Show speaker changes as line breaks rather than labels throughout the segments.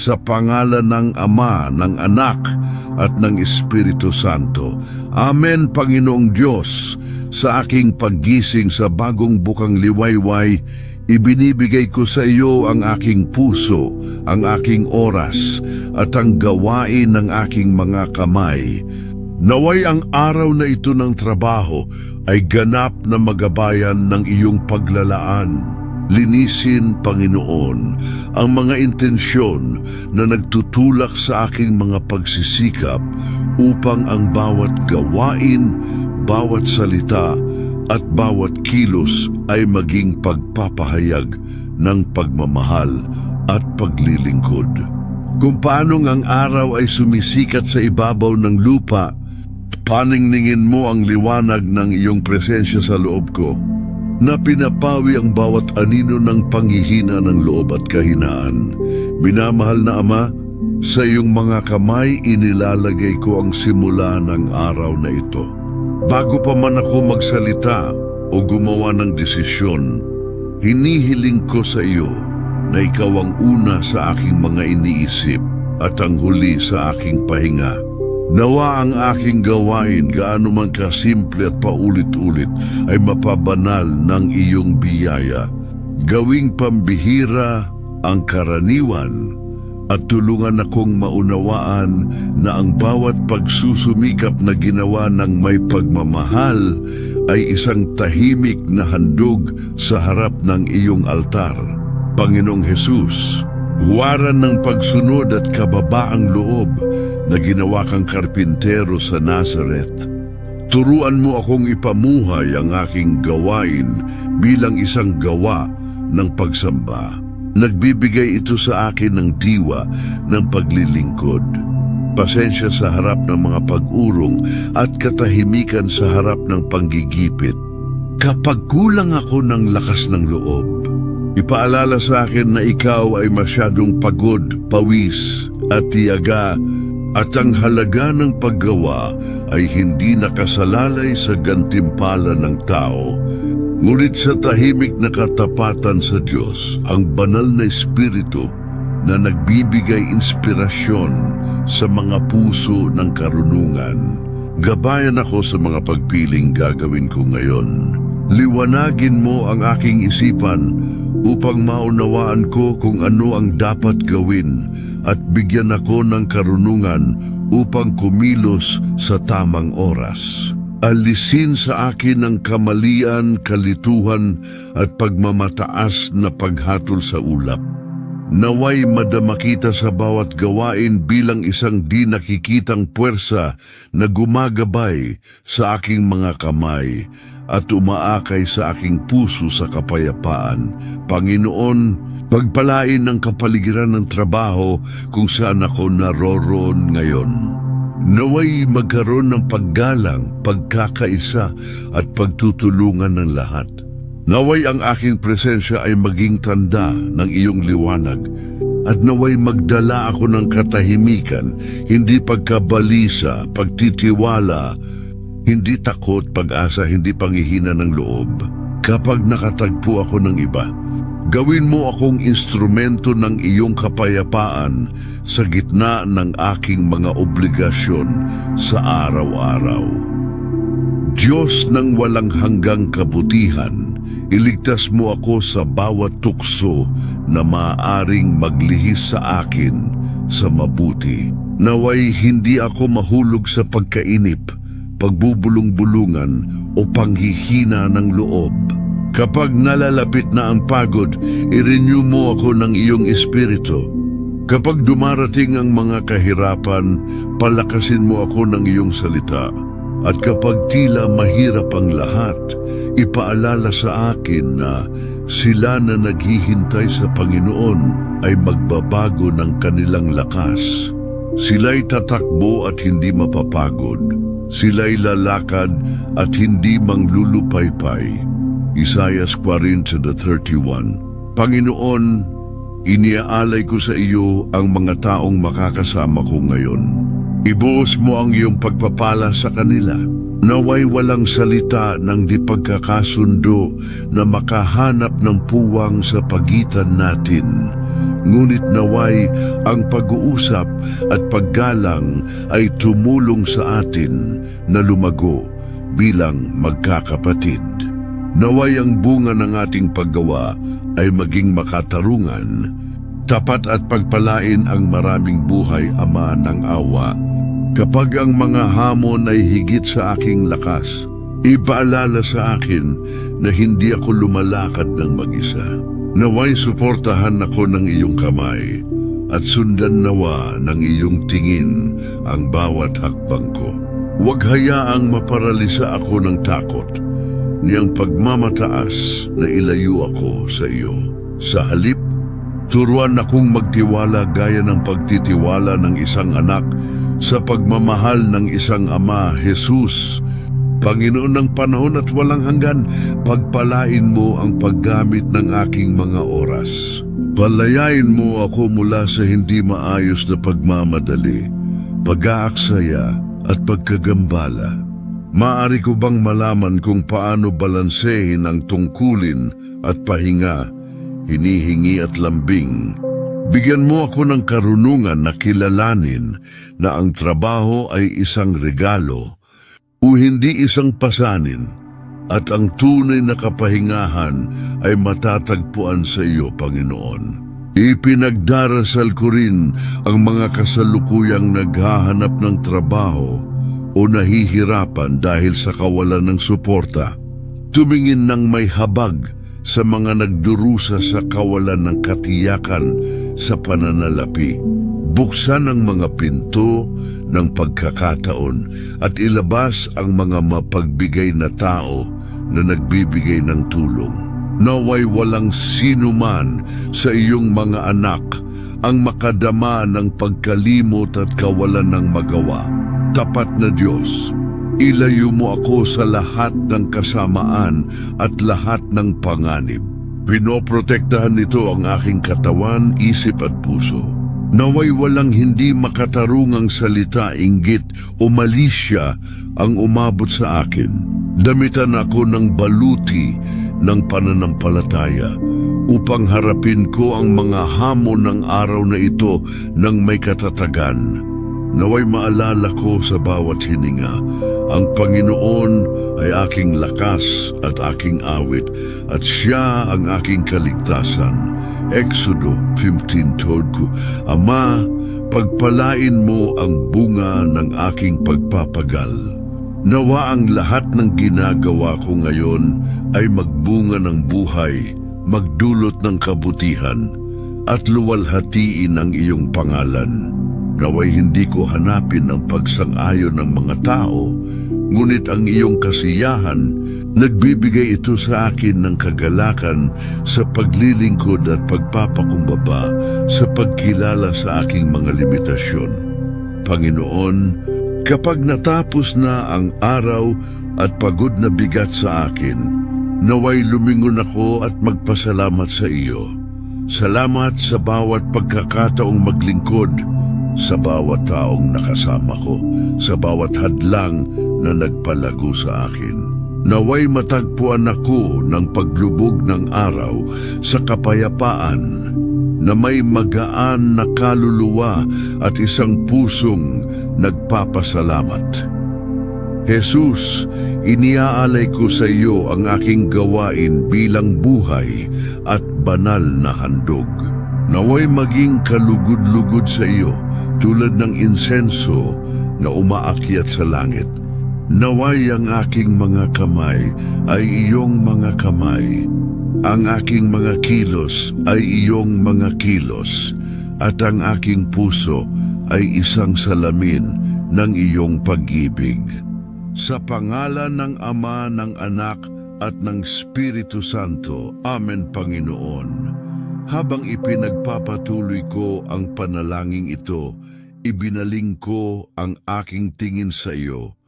sa pangalan ng Ama, ng Anak, at ng Espiritu Santo. Amen, Panginoong Diyos. Sa aking paggising sa bagong bukang liwayway, ibinibigay ko sa iyo ang aking puso, ang aking oras, at ang gawain ng aking mga kamay. Naway ang araw na ito ng trabaho ay ganap na magabayan ng iyong paglalaan. Linisin, Panginoon, ang mga intensyon na nagtutulak sa aking mga pagsisikap upang ang bawat gawain, bawat salita at bawat kilos ay maging pagpapahayag ng pagmamahal at paglilingkod. Kung paanong ang araw ay sumisikat sa ibabaw ng lupa, paningningin mo ang liwanag ng iyong presensya sa loob ko na pinapawi ang bawat anino ng panghihina ng loob at kahinaan. Minamahal na Ama, sa iyong mga kamay inilalagay ko ang simula ng araw na ito. Bago pa man ako magsalita o gumawa ng desisyon, hinihiling ko sa iyo na ikaw ang una sa aking mga iniisip at ang huli sa aking pahinga. Nawa ang aking gawain gaano man kasimple at paulit-ulit ay mapabanal ng iyong biyaya. Gawing pambihira ang karaniwan at tulungan akong maunawaan na ang bawat pagsusumikap na ginawa ng may pagmamahal ay isang tahimik na handog sa harap ng iyong altar. Panginoong Hesus, huwaran ng pagsunod at kababaang loob na ginawa kang karpintero sa Nazareth. Turuan mo akong ipamuhay ang aking gawain bilang isang gawa ng pagsamba. Nagbibigay ito sa akin ng diwa ng paglilingkod. Pasensya sa harap ng mga pag-urong at katahimikan sa harap ng panggigipit. Kapag kulang ako ng lakas ng loob, ipaalala sa akin na ikaw ay masyadong pagod, pawis at tiyaga at ang halaga ng paggawa ay hindi nakasalalay sa gantimpala ng tao. Ngunit sa tahimik na katapatan sa Diyos, ang banal na Espiritu na nagbibigay inspirasyon sa mga puso ng karunungan. Gabayan ako sa mga pagpiling gagawin ko ngayon. Liwanagin mo ang aking isipan upang maunawaan ko kung ano ang dapat gawin at bigyan ako ng karunungan upang kumilos sa tamang oras. Alisin sa akin ang kamalian, kalituhan at pagmamataas na paghatol sa ulap. Naway madama kita sa bawat gawain bilang isang di nakikitang puwersa na gumagabay sa aking mga kamay at umaakay sa aking puso sa kapayapaan. Panginoon, pagpalain ng kapaligiran ng trabaho kung saan ako naroroon ngayon. Naway magkaroon ng paggalang, pagkakaisa at pagtutulungan ng lahat. Naway ang aking presensya ay maging tanda ng iyong liwanag at naway magdala ako ng katahimikan, hindi pagkabalisa, pagtitiwala, hindi takot, pag-asa, hindi pangihina ng loob. Kapag nakatagpo ako ng iba, gawin mo akong instrumento ng iyong kapayapaan sa gitna ng aking mga obligasyon sa araw-araw. Diyos ng walang hanggang kabutihan, iligtas mo ako sa bawat tukso na maaaring maglihis sa akin sa mabuti. Naway hindi ako mahulog sa pagkainip, pagbubulong-bulungan o panghihina ng loob. Kapag nalalapit na ang pagod, i-renew mo ako ng iyong espiritu. Kapag dumarating ang mga kahirapan, palakasin mo ako ng iyong salita. At kapag tila mahirap ang lahat, ipaalala sa akin na sila na naghihintay sa Panginoon ay magbabago ng kanilang lakas. Sila'y tatakbo at hindi mapapagod. Sila'y lalakad at hindi manglulupaypay. Isaiah 40:31 Panginoon, iniaalay ko sa iyo ang mga taong makakasama ko ngayon. Ibuos mo ang iyong pagpapala sa kanila. Naway walang salita ng di pagkakasundo na makahanap ng puwang sa pagitan natin. Ngunit naway ang pag-uusap at paggalang ay tumulong sa atin na lumago bilang magkakapatid. Naway ang bunga ng ating paggawa ay maging makatarungan, tapat at pagpalain ang maraming buhay ama ng awa. Kapag ang mga hamon ay higit sa aking lakas, ipaalala sa akin na hindi ako lumalakad ng mag-isa. Naway suportahan ako ng iyong kamay at sundan nawa ng iyong tingin ang bawat hakbang ko. Huwag hayaang maparalisa ako ng takot niyang pagmamataas na ilayo ako sa iyo. Sa halip, turuan akong magtiwala gaya ng pagtitiwala ng isang anak sa pagmamahal ng isang ama, Jesus. Panginoon ng panahon at walang hanggan, pagpalain mo ang paggamit ng aking mga oras. Palayain mo ako mula sa hindi maayos na pagmamadali, pag-aaksaya at pagkagambala. Maari ko bang malaman kung paano balansehin ang tungkulin at pahinga, hinihingi at lambing? Bigyan mo ako ng karunungan na kilalanin na ang trabaho ay isang regalo o hindi isang pasanin at ang tunay na kapahingahan ay matatagpuan sa iyo, Panginoon. Ipinagdarasal ko rin ang mga kasalukuyang naghahanap ng trabaho o nahihirapan dahil sa kawalan ng suporta. Tumingin ng may habag sa mga nagdurusa sa kawalan ng katiyakan sa pananalapi. Buksan ang mga pinto ng pagkakataon at ilabas ang mga mapagbigay na tao na nagbibigay ng tulong. Naway walang sino man sa iyong mga anak ang makadama ng pagkalimot at kawalan ng magawa. Tapat na Diyos, ilayo mo ako sa lahat ng kasamaan at lahat ng panganib. Pinoprotektahan nito ang aking katawan, isip at puso. Naway walang hindi makatarungang salita, inggit o malisya ang umabot sa akin. Damitan ako ng baluti ng pananampalataya upang harapin ko ang mga hamon ng araw na ito ng may katatagan. Naway maalala ko sa bawat hininga, ang Panginoon ay aking lakas at aking awit, at Siya ang aking kaligtasan. Exodo 15.12 ko, Ama, pagpalain mo ang bunga ng aking pagpapagal. Nawa ang lahat ng ginagawa ko ngayon ay magbunga ng buhay, magdulot ng kabutihan, at luwalhatiin ang iyong pangalan. Naway hindi ko hanapin ang pagsang-ayon ng mga tao, ngunit ang iyong kasiyahan, nagbibigay ito sa akin ng kagalakan sa paglilingkod at pagpapakumbaba sa pagkilala sa aking mga limitasyon. Panginoon, kapag natapos na ang araw at pagod na bigat sa akin, naway lumingon ako at magpasalamat sa iyo. Salamat sa bawat pagkakataong maglingkod, sa bawat taong nakasama ko, sa bawat hadlang na nagpalago sa akin. Naway matagpuan ako ng paglubog ng araw sa kapayapaan na may magaan na kaluluwa at isang pusong nagpapasalamat. Jesus, iniaalay ko sa iyo ang aking gawain bilang buhay at banal na handog. Naway maging kalugod-lugod sa iyo tulad ng insenso na umaakyat sa langit. Naway ang aking mga kamay ay iyong mga kamay. Ang aking mga kilos ay iyong mga kilos. At ang aking puso ay isang salamin ng iyong pag-ibig. Sa pangalan ng Ama, ng Anak, at ng Espiritu Santo. Amen, Panginoon. Habang ipinagpapatuloy ko ang panalangin ito, ibinaling ko ang aking tingin sa iyo,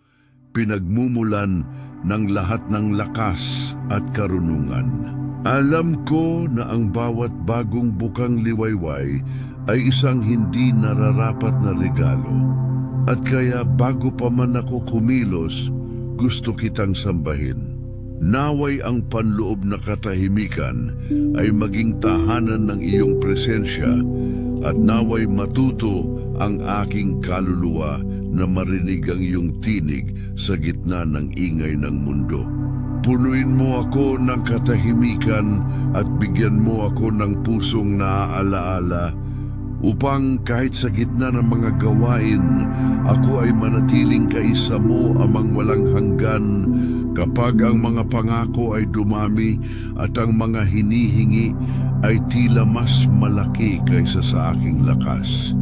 pinagmumulan ng lahat ng lakas at karunungan. Alam ko na ang bawat bagong bukang liwayway ay isang hindi nararapat na regalo. At kaya bago pa man ako kumilos, gusto kitang sambahin. Naway ang panloob na katahimikan ay maging tahanan ng iyong presensya at naway matuto ang aking kaluluwa na marinig ang iyong tinig sa gitna ng ingay ng mundo. Punuin mo ako ng katahimikan at bigyan mo ako ng pusong naaalaala upang kahit sa gitna ng mga gawain, ako ay manatiling kaisa mo amang walang hanggan kapag ang mga pangako ay dumami at ang mga hinihingi ay tila mas malaki kaysa sa aking lakas.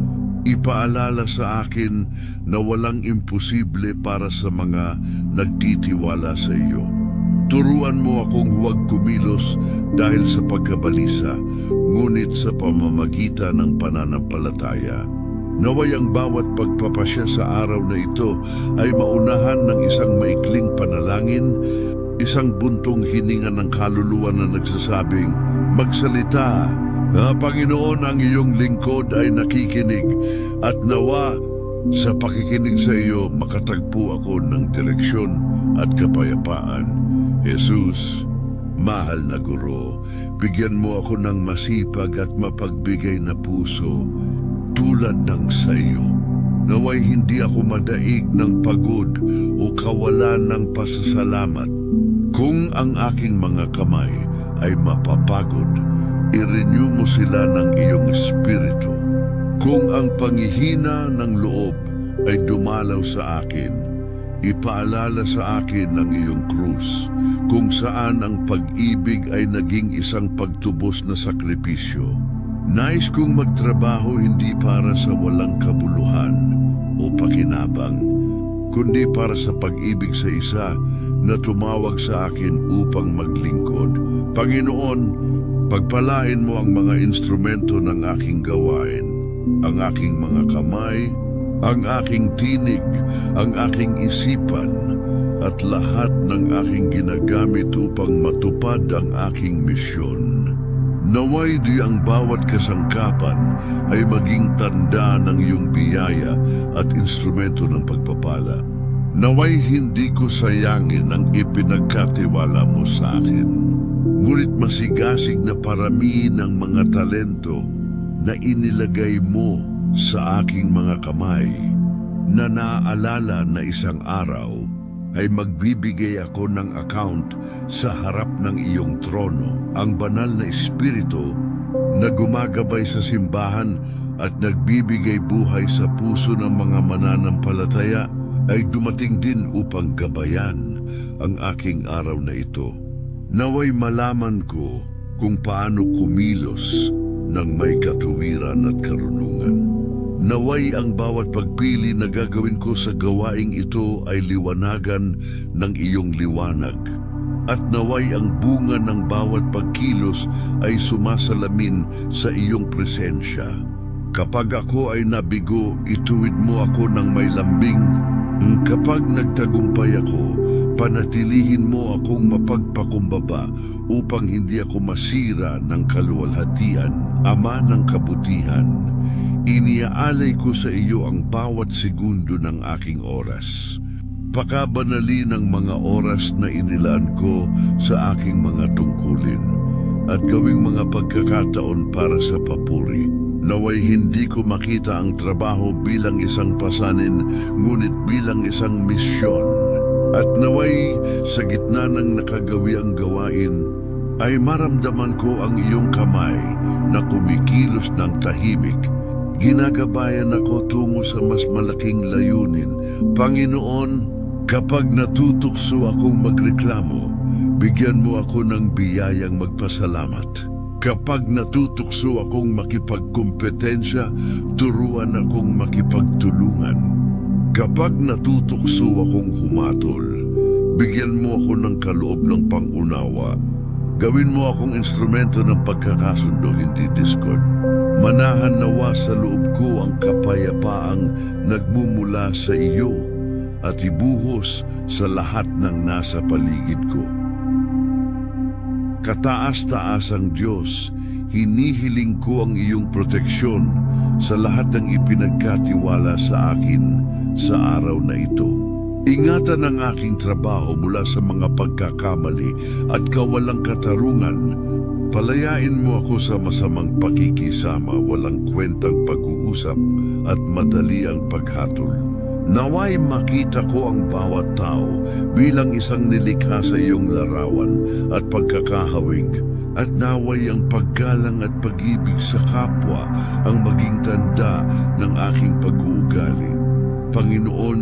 Ipaalala sa akin na walang imposible para sa mga nagtitiwala sa iyo. Turuan mo akong huwag kumilos dahil sa pagkabalisa, ngunit sa pamamagitan ng pananampalataya. Naway ang bawat pagpapasya sa araw na ito ay maunahan ng isang maikling panalangin, isang buntong hininga ng kaluluwa na nagsasabing, Magsalita, Ah, Panginoon, ang iyong lingkod ay nakikinig at nawa sa pakikinig sa iyo makatagpo ako ng direksyon at kapayapaan. Jesus, mahal na guro, bigyan mo ako ng masipag at mapagbigay na puso tulad ng sa iyo. Naway hindi ako madaig ng pagod o kawalan ng pasasalamat. Kung ang aking mga kamay ay mapapagod, i-renew mo sila ng iyong espiritu. Kung ang pangihina ng loob ay dumalaw sa akin, ipaalala sa akin ang iyong krus, kung saan ang pag-ibig ay naging isang pagtubos na sakripisyo. Nais kong magtrabaho hindi para sa walang kabuluhan o pakinabang, kundi para sa pag-ibig sa isa na tumawag sa akin upang maglingkod. Panginoon, pagpalain mo ang mga instrumento ng aking gawain, ang aking mga kamay, ang aking tinig, ang aking isipan, at lahat ng aking ginagamit upang matupad ang aking misyon. Naway di ang bawat kasangkapan ay maging tanda ng iyong biyaya at instrumento ng pagpapala. Naway hindi ko sayangin ang ipinagkatiwala mo sa akin. Ngunit masigasig na parami ng mga talento na inilagay mo sa aking mga kamay na naaalala na isang araw ay magbibigay ako ng account sa harap ng iyong trono. Ang banal na espiritu na gumagabay sa simbahan at nagbibigay buhay sa puso ng mga mananampalataya ay dumating din upang gabayan ang aking araw na ito. Naway malaman ko kung paano kumilos ng may katuwiran at karunungan. Naway ang bawat pagpili na gagawin ko sa gawaing ito ay liwanagan ng iyong liwanag. At naway ang bunga ng bawat pagkilos ay sumasalamin sa iyong presensya. Kapag ako ay nabigo, ituwid mo ako ng may lambing. Kapag nagtagumpay ako, panatilihin mo akong mapagpakumbaba upang hindi ako masira ng kaluwalhatian, ama ng kabutihan. Iniaalay ko sa iyo ang bawat segundo ng aking oras. Pakabanali ng mga oras na inilaan ko sa aking mga tungkulin at gawing mga pagkakataon para sa papuri. Naway hindi ko makita ang trabaho bilang isang pasanin, ngunit bilang isang misyon. At naway sa gitna ng nakagawi ang gawain, ay maramdaman ko ang iyong kamay na kumikilos ng tahimik Ginagabayan ako tungo sa mas malaking layunin. Panginoon, kapag natutukso akong magreklamo, bigyan mo ako ng biyayang magpasalamat. Kapag natutukso akong makipagkompetensya, turuan akong makipagtulungan. Kapag natutukso akong humatol, bigyan mo ako ng kaloob ng pangunawa. Gawin mo akong instrumento ng pagkakasundo, hindi discord. Manahan nawa sa loob ko ang kapayapaang nagmumula sa iyo at ibuhos sa lahat ng nasa paligid ko. Kataas-taasang Diyos, hinihiling ko ang iyong proteksyon sa lahat ng ipinagkatiwala sa akin sa araw na ito. Ingatan ang aking trabaho mula sa mga pagkakamali at kawalang katarungan. Palayain mo ako sa masamang pakikisama, walang kwentang pag-uusap at madali ang paghatol. Naway makita ko ang bawat tao bilang isang nilikha sa iyong larawan at pagkakahawig at naway ang paggalang at pag-ibig sa kapwa ang maging tanda ng aking pag-uugali. Panginoon,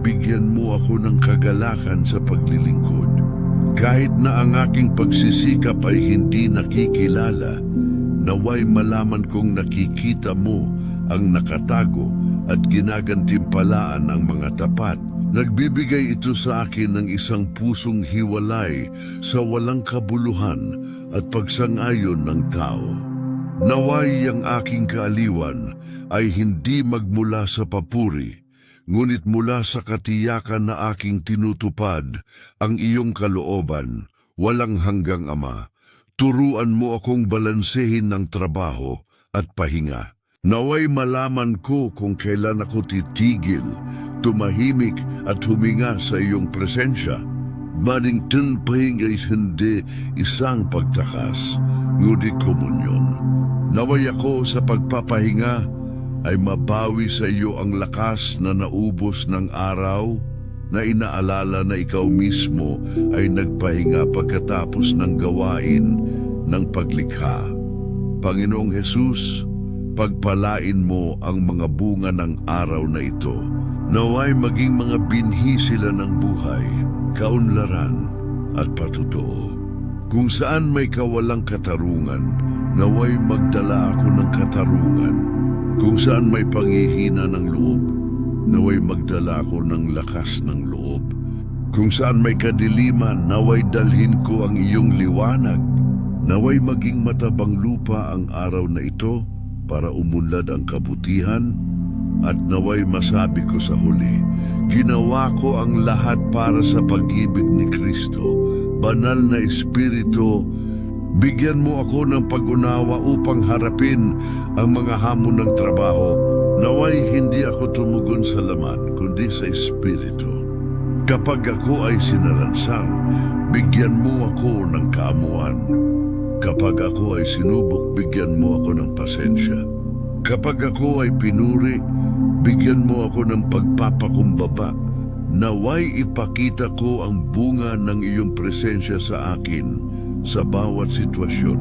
bigyan mo ako ng kagalakan sa paglilingkod. Kahit na ang aking pagsisikap ay hindi nakikilala, naway malaman kong nakikita mo ang nakatago at ginagantimpalaan ang mga tapat. Nagbibigay ito sa akin ng isang pusong hiwalay sa walang kabuluhan at pagsang-ayon ng tao. Naway ang aking kaaliwan ay hindi magmula sa papuri, ngunit mula sa katiyakan na aking tinutupad ang iyong kalooban, walang hanggang ama. Turuan mo akong balansehin ng trabaho at pahinga. Naway malaman ko kung kailan ako titigil, tumahimik at huminga sa iyong presensya. Marington pahinga ay hindi isang pagtakas, ngunit komunyon. Naway ako sa pagpapahinga ay mabawi sa iyo ang lakas na naubos ng araw na inaalala na ikaw mismo ay nagpahinga pagkatapos ng gawain ng paglikha. Panginoong Jesus, pagpalain mo ang mga bunga ng araw na ito. Naway maging mga binhi sila ng buhay, kaunlaran at patutuo. Kung saan may kawalang katarungan, naway magdala ako ng katarungan. Kung saan may panghihina ng loob, naway magdala ako ng lakas ng loob. Kung saan may kadiliman, naway dalhin ko ang iyong liwanag. Naway maging matabang lupa ang araw na ito para umunlad ang kabutihan at naway masabi ko sa huli, ginawa ko ang lahat para sa pag-ibig ni Kristo. Banal na Espiritu, bigyan mo ako ng pag-unawa upang harapin ang mga hamon ng trabaho. Naway hindi ako tumugon sa laman, kundi sa Espiritu. Kapag ako ay sinalansang, bigyan mo ako ng kaamuan. Kapag ako ay sinubok, bigyan mo ako ng pasensya. Kapag ako ay pinuri, bigyan mo ako ng pagpapakumbaba. Naway ipakita ko ang bunga ng iyong presensya sa akin sa bawat sitwasyon.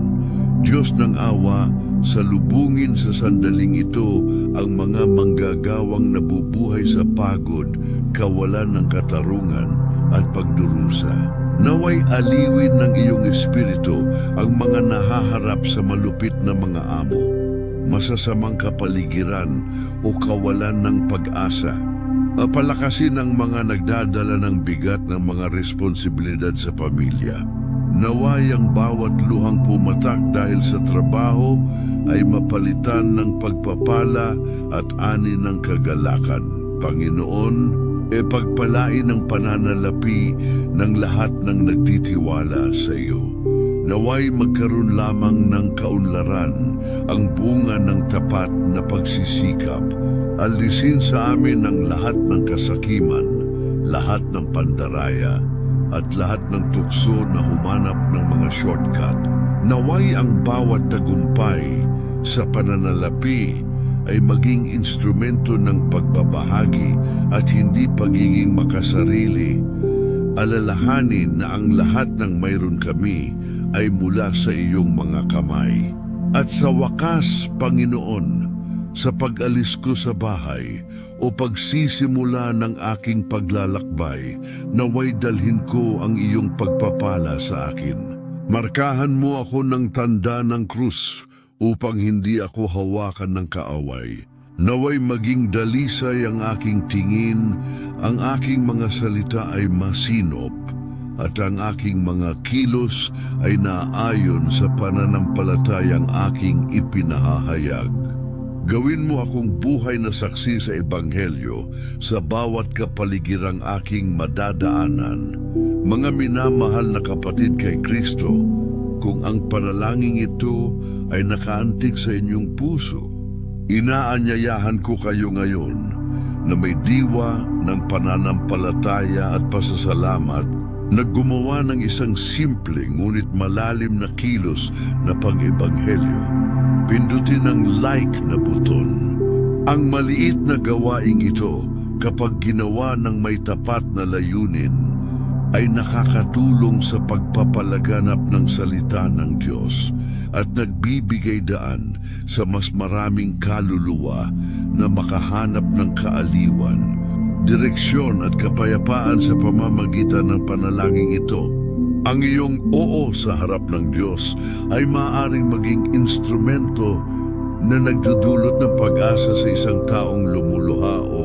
Diyos ng awa, salubungin sa sandaling ito ang mga manggagawang nabubuhay sa pagod, kawalan ng katarungan at pagdurusa. Naway aliwin ng iyong espiritu ang mga nahaharap sa malupit na mga amo, masasamang kapaligiran o kawalan ng pag-asa. Apalakasin ang mga nagdadala ng bigat ng mga responsibilidad sa pamilya. Naway ang bawat luhang pumatak dahil sa trabaho ay mapalitan ng pagpapala at ani ng kagalakan. Panginoon, e pagpalain ang pananalapi ng lahat ng nagtitiwala sa iyo. Naway magkaroon lamang ng kaunlaran ang bunga ng tapat na pagsisikap. Alisin sa amin ang lahat ng kasakiman, lahat ng pandaraya, at lahat ng tukso na humanap ng mga shortcut. Naway ang bawat tagumpay sa pananalapi ay maging instrumento ng pagbabahagi at hindi pagiging makasarili. Alalahanin na ang lahat ng mayroon kami ay mula sa iyong mga kamay. At sa wakas, Panginoon, sa pag-alis ko sa bahay o pagsisimula ng aking paglalakbay, naway dalhin ko ang iyong pagpapala sa akin. Markahan mo ako ng tanda ng krus upang hindi ako hawakan ng kaaway. Naway maging dalisay ang aking tingin, ang aking mga salita ay masinop, at ang aking mga kilos ay naayon sa pananampalatayang aking ipinahahayag. Gawin mo akong buhay na saksi sa Ebanghelyo sa bawat kapaligirang aking madadaanan. Mga minamahal na kapatid kay Kristo, kung ang panalangin ito ay nakaantig sa inyong puso, inaanyayahan ko kayo ngayon na may diwa ng pananampalataya at pasasalamat na gumawa ng isang simple ngunit malalim na kilos na pag-ebanghelyo. Pindutin ang like na buton. Ang maliit na gawaing ito kapag ginawa ng may tapat na layunin ay nakakatulong sa pagpapalaganap ng salita ng Diyos at nagbibigay daan sa mas maraming kaluluwa na makahanap ng kaaliwan, direksyon at kapayapaan sa pamamagitan ng panalangin ito. Ang iyong oo sa harap ng Diyos ay maaaring maging instrumento na nagdudulot ng pag-asa sa isang taong lumuluha o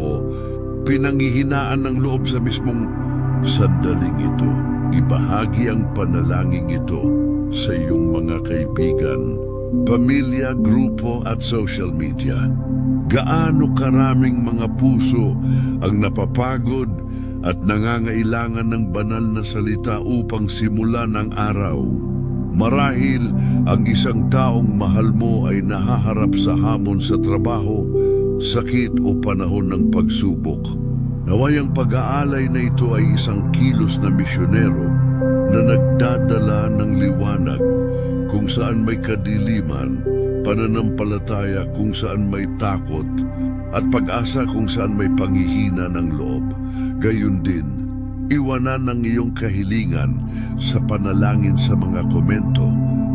pinangihinaan ng loob sa mismong sandaling ito. Ibahagi ang panalangin ito sa iyong mga kaibigan, pamilya, grupo at social media. Gaano karaming mga puso ang napapagod at nangangailangan ng banal na salita upang simulan ang araw. Marahil ang isang taong mahal mo ay nahaharap sa hamon sa trabaho, sakit o panahon ng pagsubok. Naway ang pag-aalay na ito ay isang kilos na misyonero na nagdadala ng liwanag kung saan may kadiliman, pananampalataya kung saan may takot, at pag-asa kung saan may panghihina ng loob. Gayun din, iwanan ng iyong kahilingan sa panalangin sa mga komento.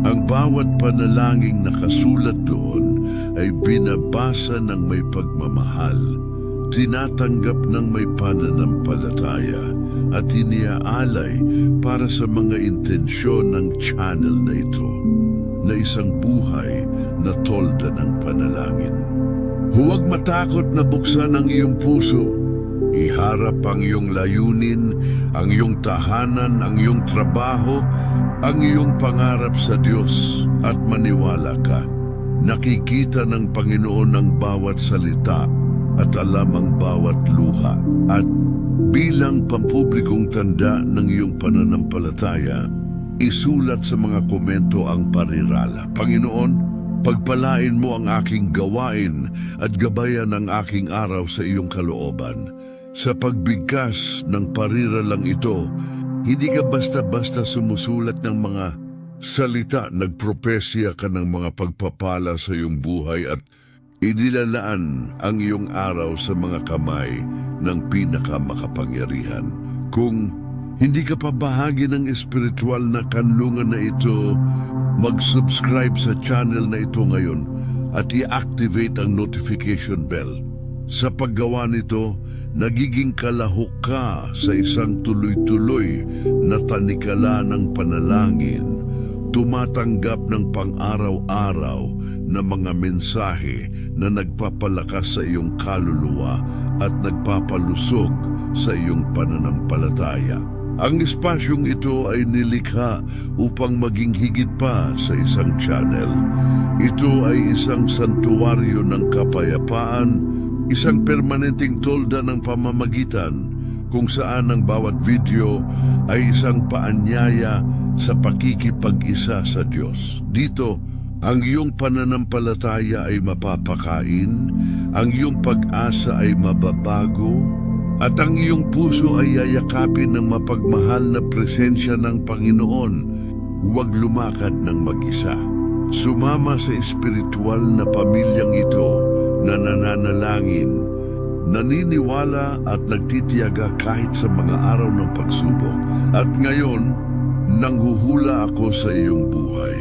Ang bawat panalangin nakasulat doon ay binabasa ng may pagmamahal, tinatanggap ng may pananampalataya at iniaalay para sa mga intensyon ng channel na ito na isang buhay na tolda ng panalangin. Huwag matakot na buksan ang iyong puso. Iharap ang iyong layunin, ang iyong tahanan, ang iyong trabaho, ang iyong pangarap sa Diyos at maniwala ka. Nakikita ng Panginoon ang bawat salita at alam ang bawat luha at bilang pampublikong tanda ng iyong pananampalataya, isulat sa mga komento ang parirala. Panginoon, pagpalain mo ang aking gawain at gabayan ang aking araw sa iyong kalooban. Sa pagbigkas ng pariralang ito, hindi ka basta-basta sumusulat ng mga salita, nagpropesya ka ng mga pagpapala sa iyong buhay at inilalaan ang iyong araw sa mga kamay ng pinakamakapangyarihan. Kung hindi ka pa bahagi ng espiritual na kanlungan na ito, mag-subscribe sa channel na ito ngayon at i-activate ang notification bell. Sa paggawa nito, nagiging kalahok ka sa isang tuloy-tuloy na tanikala ng panalangin, tumatanggap ng pang-araw-araw na mga mensahe na nagpapalakas sa iyong kaluluwa at nagpapalusog sa iyong pananampalataya. Ang espasyong ito ay nilikha upang maging higit pa sa isang channel. Ito ay isang santuwaryo ng kapayapaan, isang permanenteng tolda ng pamamagitan kung saan ang bawat video ay isang paanyaya sa pakikipag-isa sa Diyos. Dito, ang iyong pananampalataya ay mapapakain, ang iyong pag-asa ay mababago, at ang iyong puso ay yayakapin ng mapagmahal na presensya ng Panginoon. Huwag lumakad ng mag-isa. Sumama sa espiritual na pamilyang ito na nananalangin, naniniwala at nagtitiyaga kahit sa mga araw ng pagsubok. At ngayon, nanghuhula ako sa iyong buhay.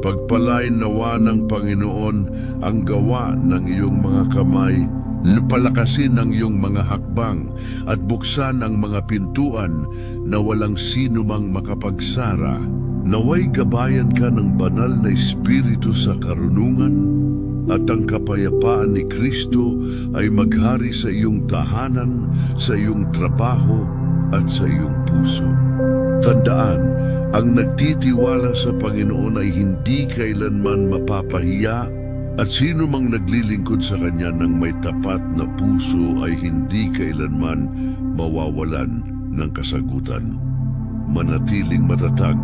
Pagpalain nawa ng Panginoon ang gawa ng iyong mga kamay Palakasin ang iyong mga hakbang at buksan ang mga pintuan na walang sino mang makapagsara. Naway gabayan ka ng banal na espiritu sa karunungan at ang kapayapaan ni Kristo ay maghari sa iyong tahanan, sa iyong trabaho at sa iyong puso. Tandaan, ang nagtitiwala sa Panginoon ay hindi kailanman mapapahiya at sino mang naglilingkod sa Kanya ng may tapat na puso ay hindi kailanman mawawalan ng kasagutan. Manatiling matatag,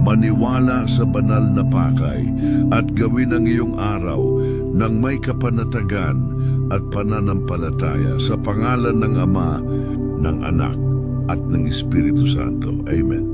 maniwala sa banal na pakay at gawin ang iyong araw ng may kapanatagan at pananampalataya sa pangalan ng Ama, ng Anak at ng Espiritu Santo. Amen.